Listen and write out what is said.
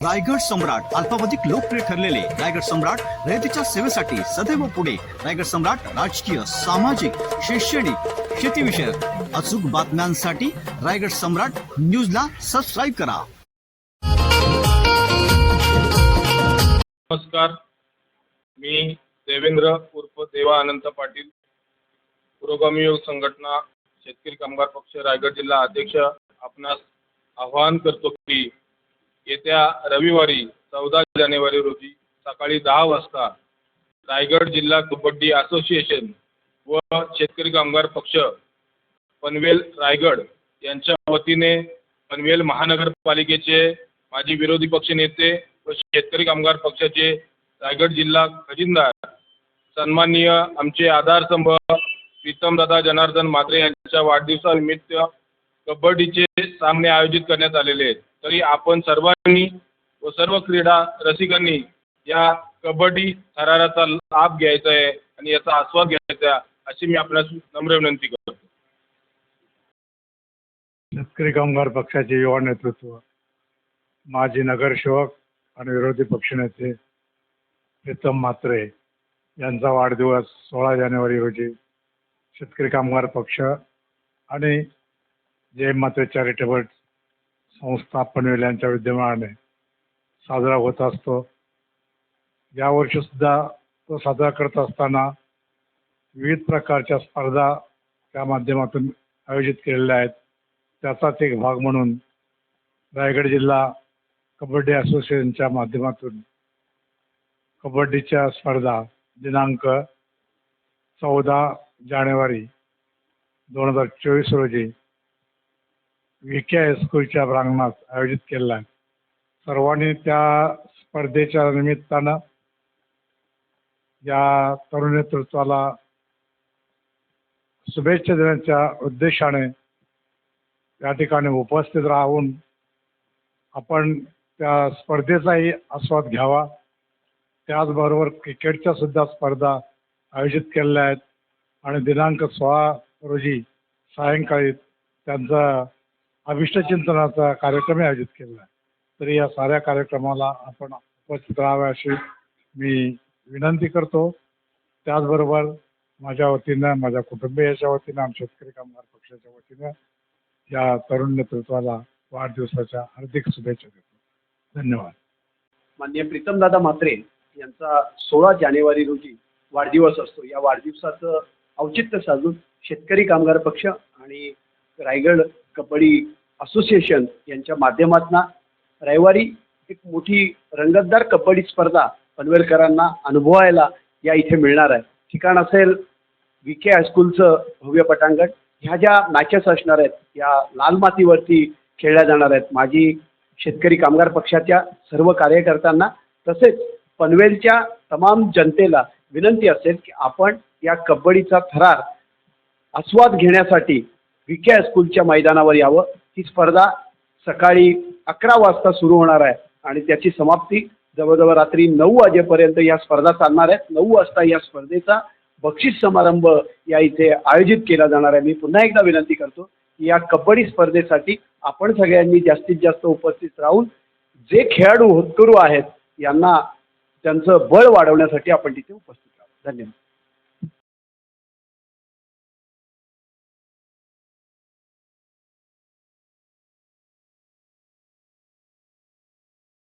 रायगड सम्राट अल्पावधिक लोकप्रिय ठरलेले रायगड सम्राट रयतेच्या सेवेसाठी सदैव पुढे. रायगड सम्राट राजकीय सामाजिक शैक्षणिक शेतीविषयक अचूक बातम्यांसाठी रायगड सम्राट न्यूजला सबस्क्राईब करा. नमस्कार. मी देवेंद्र उर्फ देवा अनंत पाटील. पुरोगामी योग संघटना शेतकरी कामगार पक्ष रायगड जिल्हा अध्यक्ष आपणास आवाहन करतो की येत्या रविवारी चौदा जानेवारी रोजी सकाळी दहा वाजता रायगड जिल्हा कबड्डी असोसिएशन व शेतकरी कामगार पक्ष पनवेल रायगड यांच्या वतीने पनवेल महानगरपालिकेचे माजी विरोधी पक्ष नेते व शेतकरी कामगार पक्षाचे रायगड जिल्हा खजिनदार सन्माननीय आमचे आधारस्तंभ प्रीतमदादा जनार्दन म्हात्रे यांच्या वाढदिवसानिमित्त कबड्डीचे सामने आयोजित करण्यात आलेले आहेत. तरी आपण सर्वांनी व सर्व क्रीडा रसिकांनी या कबड्डी थराराचा लाभ घ्यायचा आहे आणि याचा आस्वाद घ्यायचा आहे अशी मी आपणास नम्र विनंती करतो. शेतकरी कामगार पक्षाचे युवा नेतृत्व माजी नगरसेवक आणि विरोधी पक्षनेते प्रीतम म्हात्रे यांचा वाढदिवस सोळा जानेवारी रोजी शेतकरी कामगार पक्ष आणि जय म्हात्रे चॅरिटेबल संस्था पनवेल यांच्या विद्यमानाने साजरा होत असतो. यावर्षी सुद्धा तो साजरा करत असताना विविध प्रकारच्या स्पर्धा त्या माध्यमातून आयोजित केलेल्या आहेत. त्याचाच एक भाग म्हणून रायगड जिल्हा कबड्डी असोसिएशनच्या माध्यमातून कबड्डीच्या स्पर्धा दिनांक चौदा जानेवारी दोन हजार चोवीस रोजी व्ही के हायस्कूलच्या प्रांगणात आयोजित केलेला आहे. सर्वांनी त्या स्पर्धेच्या निमित्तानं या तरुण नेतृत्वाला शुभेच्छा देण्याच्या उद्देशाने या ठिकाणी उपस्थित राहून आपण त्या स्पर्धेचाही आस्वाद घ्यावा. त्याचबरोबर क्रिकेटच्या सुद्धा स्पर्धा आयोजित केलेल्या आहेत. आणि दिनांक सोळा रोजी सायंकाळी त्यांचा अभिष्टचिंतनाचा कार्यक्रम आयोजित केला आहे. तरी या साऱ्या कार्यक्रमाला आपण उपस्थित राहावे अशी मी विनंती करतो. त्याचबरोबर माझ्या वतीनं माझ्या कुटुंबियाच्या वतीनं आमच्या शेतकरी कामगार पक्षाच्या वतीनं या तरुण नेतृत्वाला वाढदिवसाच्या हार्दिक शुभेच्छा देतो. धन्यवाद. माननीय प्रीतमदादा म्हात्रे यांचा सोळा जानेवारी रोजी वाढदिवस असतो. या वाढदिवसाचं औचित्य साधून शेतकरी कामगार पक्ष आणि रायगड कबड्डी असोसिएशन यांच्या माध्यमातून रविवारी एक मोठी रंगतदार कबड्डी स्पर्धा पनवेलकरांना अनुभवायला या इथे मिळणार आहे. ठिकाण असेल व्ही के हायस्कूलचं भव्य पटांगण. ह्या ज्या मॅचेस असणार आहेत या लाल मातीवरती खेळल्या जाणार आहेत. माझी शेतकरी कामगार पक्षाच्या सर्व कार्यकर्त्यांना तसेच पनवेलच्या तमाम जनतेला विनंती असेल की आपण या कबड्डीचा थरार आस्वाद घेण्यासाठी व्ही के हायस्कूलच्या मैदानावर यावं. ही स्पर्धा सकाळी अकरा वाजता सुरू होणार आहे आणि त्याची समाप्ती जवळजवळ रात्री नऊ वाजेपर्यंत या स्पर्धा चालणार आहेत नऊ वाजता या स्पर्धेचा बक्षीस समारंभ या इथे आयोजित केला जाणार आहे. मी पुन्हा एकदा विनंती करतो की या कबड्डी स्पर्धेसाठी आपण सगळ्यांनी जास्तीत जास्त उपस्थित राहून जे खेळाडू होतकरू आहेत यांना त्यांचं बळ वाढवण्यासाठी आपण तिथे उपस्थित राहू. धन्यवाद.